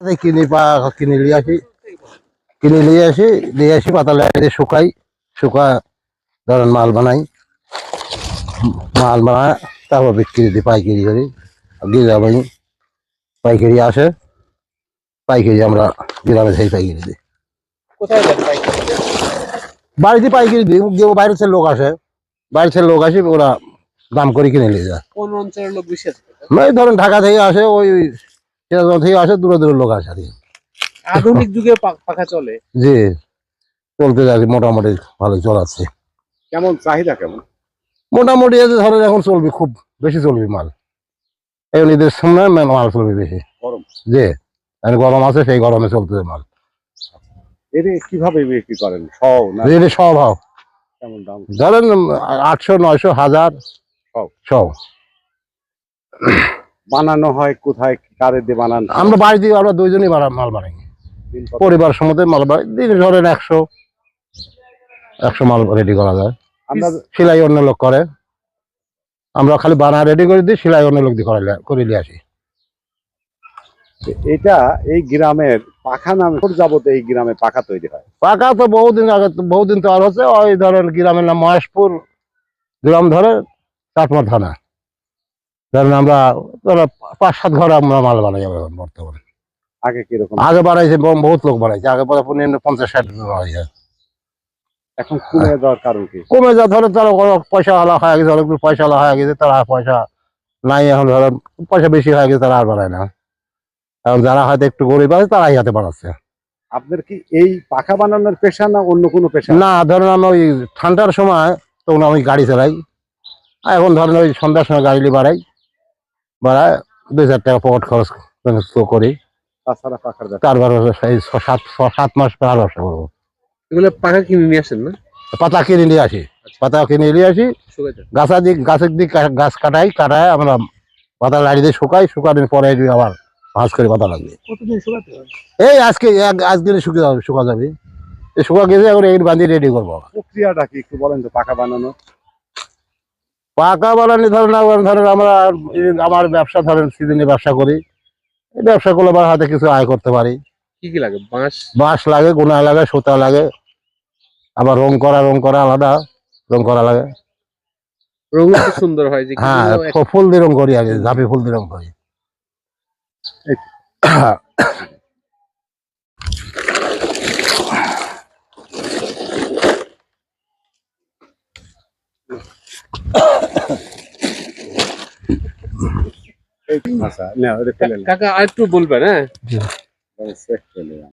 কিনে পা কিনে নিয়ে আসি কিনে নিয়ে আসি নিয়ে আসি পাতা লাগিয়ে শুকাই শুকা ধরেন মাল বানাই মাল বানায় তারপর বিক্রি দিই পাইকারি করি গ্রামে পাইকারি আসে পাইকারি আমরা গ্রামে সেই পাইকারি দিই বাড়িতে পাইকারি দিই বাইরের থেকে লোক আসে বাইরের থেকে লোক আসে ওরা দাম করে কিনে নিয়ে যায়। কোন অঞ্চলের লোক বেশি ধরেন ঢাকা থেকে আসে ওই থেকে আসে দূরে দূরের লোক আসে। আধুনিক যুগে পাখা চলে। জি চলতে যাচ্ছে মোটামুটি ভালো চলাচ্ছে। কেমন চাহিদা কেমন? মোটামুটি এই যে ধরেন এখন চলবে খুব বেশি চলবে মাল। এখন ঈদের সামনে মাল চলবে বেশি। গরম। যে এখন গরম আছে সেই গরমে চলতেছে মাল। এর কীভাবে বিক্রি করেন? সব না? সব হাও কেমন দাম? ধরেন আটশো নয়শো হাজার সব। সব। বানানো হয় কোথায় কারে দিয়ে বানানো আমরা বাড়িতে আমরা দুইজনই বাড়া- মাল বানাই। পরিবার সমতে মাল বানাই। দিন ধরেন একশো একশো মাল রেডি করা যায়। আমরা সেলাই অন্য লোক করে। আমরা খালি বানা রেডি করে দিই সেলাই অন্য লোক দিয়ে করে নিয়ে আসি। এটা এই গ্রামের পাখা নামে যাবত এই গ্রামে পাখা তৈরি হয়। পাখা তো বহুদিন আগে বহুদিন তো আর হচ্ছে ওই ধরেন গ্রামের নাম মহেশপুর গ্রাম ধরে চাটমা থানা। ধরেন আমরা পাঁচ সাত ঘর আমরা মাল বানাই এখন বর্তমানে। আগে কীরকম? আগে বানাইছে বহু- বহুত লোক বানাইছে। আগে পনেরো পঞ্চাশ ষাট জন বানাইছে এখন কমে যাওয়ার কারণ কি? কমে যা ধরো তারা পয়সা হলা হয়ে গেছে অনেক পয়সা হলা হয়ে গেছে তারা পয়সা নাই এখন ধরো পয়সা বেশি হয়ে গেছে তারা আর বানায় না। এখন যারা হয়তো একটু গরিব আছে তারাই হাতে বানাচ্ছে। আপনার কি এই পাখা বানানোর পেশা না অন্য কোনো পেশা? না ধরেন আমি ওই ঠান্ডার সময় তখন আমি গাড়ি চালাই। এখন ধরেন ওই সন্ধ্যার সময় গাড়ি বাড়াই দুই হাজার টাকা পকেট খরচ করি। তাছাড়া পাখার কারবার এই সাত সাত মাস কার ব্যবসা করব। এগুলো পাখা কিনে নিয়ে আসেন না? পাতা কিনে নিয়ে আসি। পাতা কিনে নিয়ে আসি। গাছা দিক গাছের দিক গাছ কাটাই কাটায় আমরা পাতা লাড়ি দিয়ে শুকাই শুকানোর পরে আবার ভাঁজ করে পাতা লাগবে। এই আজকে আজকে শুকিয়ে যাবে শুকা যাবে। শুকা গেছে এখন এই বাঁধিয়ে রেডি করব প্রক্রিয়াটা কি একটু বলেন তো পাখা বানানো পাকা বানানি ধরেন ধরেন আমরা আমার ব্যবসা ধরেন সিজনে ব্যবসা করি এই ব্যবসা করলে আবার হাতে কিছু আয় করতে পারি। কি কি লাগে? বাঁশ? বাঁশ লাগে গোনা লাগে সুতা লাগে আবার রং করা রং করা আলাদা রং করা লাগে। সুন্দর হয় যে হ্যাঁ ফুল দিয়ে রং করি আগে ঝাঁপি ফুল দিয়ে রং করি এই- এই- আচ্ছা না ওটা ফেলে না। কাকা আর একটু বলবেন হ্যাঁ।